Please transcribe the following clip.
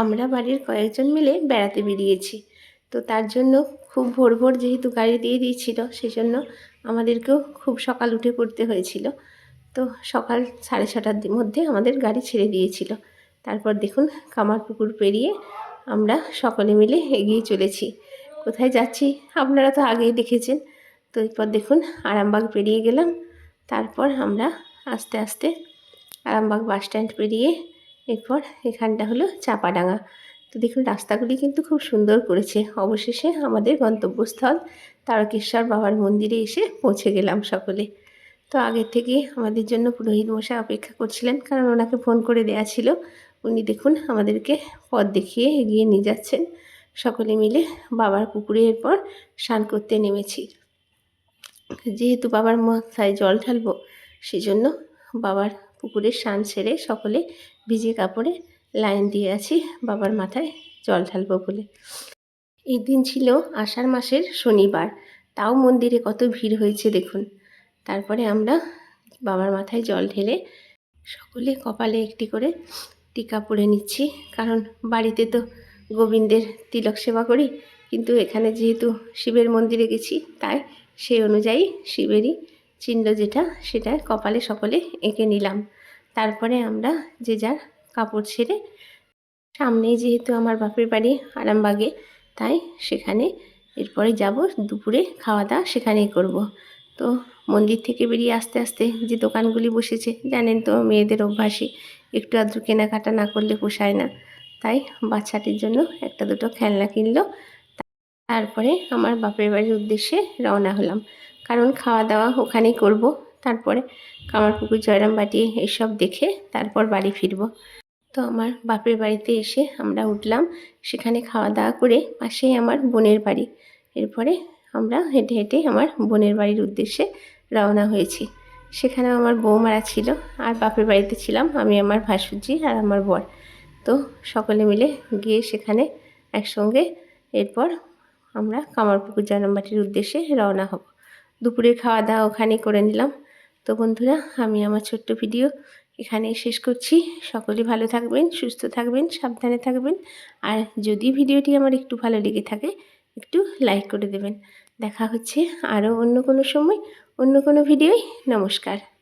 আমরা বাড়ির কয়েকজন মিলে বেড়াতে বেরিয়েছি। তো তার জন্য খুব ভোর ভোর যেহেতু গাড়ি দিয়ে দিয়েছিল, সেজন্য আমাদেরকেও খুব সকাল উঠে পড়তে হয়েছিল। তো সকাল সাড়ে ছটার মধ্যে আমাদের গাড়ি ছেড়ে দিয়েছিল। তারপর দেখুন কামারপুকুর পেরিয়ে আমরা সকলে মিলে এগিয়ে চলেছি। কোথায় যাচ্ছি আপনারা তো আগেই দেখেছেন। তো এরপর দেখুন আরামবাগ পেরিয়ে গেলাম। তারপর আমরা আস্তে আস্তে আরামবাগ বাস স্ট্যান্ড পেরিয়ে এরপর এখানটা হলো চাপাডাঙ্গা। তো দেখুন, রাস্তাগুলি কিন্তু খুব সুন্দর করেছে। অবশেষে আমাদের গন্তব্যস্থল তারকেশ্বর বাবার মন্দিরে এসে পৌঁছে গেলাম সকলে। তো আগের থেকে আমাদের জন্য পুরোহিত মশাই অপেক্ষা করছিলেন, কারণ ওনাকে ফোন করে দেয়া ছিল। উনি দেখুন, আমাদেরকে পথ দেখিয়ে এগিয়ে নিয়ে যাচ্ছেন। সকলে মিলে বাবার পুকুরে এরপর স্নান করতে নেমেছি। যেহেতু বাবার মাথায় জল ঢালবো, সেজন্য বাবার পুকুরে স্নান সেরে সকলে ভিজে কাপড়ে লাইন দিয়ে আছি বাবার মাথায় জল ঢালবো বলে। এই দিন ছিল আষাঢ় মাসের শনিবার। তাও মন্দিরে কত ভিড় হয়েছে দেখুন। তারপরে আমরা বাবার মাথায় জল ঢেলে সকলে কপালে একটি করে টিকা পরে নিচ্ছি। কারণ বাড়িতে তো গোবিন্দের তিলক সেবা করি, কিন্তু এখানে যেহেতু শিবের মন্দিরে গেছি, তাই সেই অনুযায়ী শিবেরই চিহ্ন যেটা, সেটা কপালে সকলে এঁকে নিলাম। তারপরে আমরা যে যার কাপড় ছেড়ে সামনেই যেহেতু আমার বাপের বাড়ি আরামবাগে, তাই সেখানে এরপরে যাব, দুপুরে খাওয়া দাওয়া সেখানেই করব। তো মন্দির থেকে বেরিয়ে আস্তে আস্তে যে দোকানগুলি বসেছে, জানেন তো মেয়েদের অভ্যাসই, একটু আধটু কেনাকাটা না করলে পোষায় না। তাই বাচ্চাটির জন্য একটা দুটো খেলনা কিনলো তারপরে আমার বাপের বাড়ির উদ্দেশ্যে রওনা হলাম। কারণ খাওয়া দাওয়া ওখানেই করব, তারপরে কামারপুকুর জয়রামবাটি এসব দেখে তারপর বাড়ি ফিরব। তো আমার বাপের বাড়িতে এসে আমরা উঠলাম, সেখানে খাওয়া দাওয়া করে পাশেই আমার বোনের বাড়ি। এরপরে আমরা হেঁটে হেঁটে আমার বোনের বাড়ির উদ্দেশ্যে রওনা হয়েছি। সেখানেও আমার বৌমারা ছিল, আর বাপের বাড়িতে ছিলাম আমি, আমার ভাসুজি আর আমার বর। তো সকলে মিলে গিয়ে সেখানে একসঙ্গে এরপর আমরা কামারপুকুর জয়রামবাটির উদ্দেশ্যে রওনা হব। দুপুরের খাওয়া দাওয়া ওখানে করে নিলাম। তো বন্ধুরা, আমি আমার ছোট্ট ভিডিও এখানেই শেষ করছি। সকলে ভালো থাকবেন, সুস্থ থাকবেন, সাবধানে থাকবেন। আর যদি ভিডিওটি আমার একটু ভালো লেগে থাকে, একটু লাইক করে দেবেন। দেখা হচ্ছে আরও অন্য কোনো সময়, অন্য কোনো ভিডিওয়। নমস্কার।